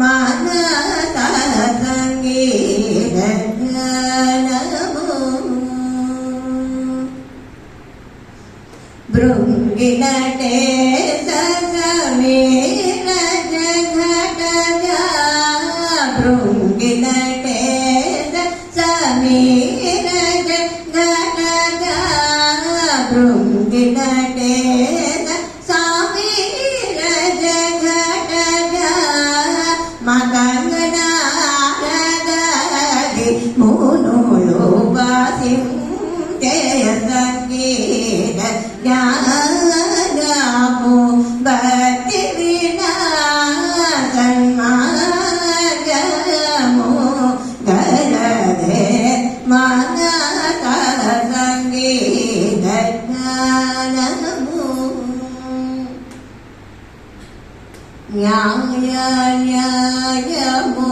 మానస సంగీత జ్ఞానము భృంగినటే ససమీర జఘటగా భృంగినటే సమీర മൂനോളോപാസിം ജയസംഗീത ജാഗാമോ ഭക്തി വിനാസന്മാഗമോ ഗരദേ മാനക സംഗീത ജ്ഞാനമോ ന്യായ ന്യായമോ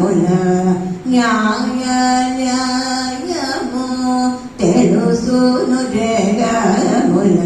న్యాయముల న్యాయ న్యాయము తెలుసును జగముల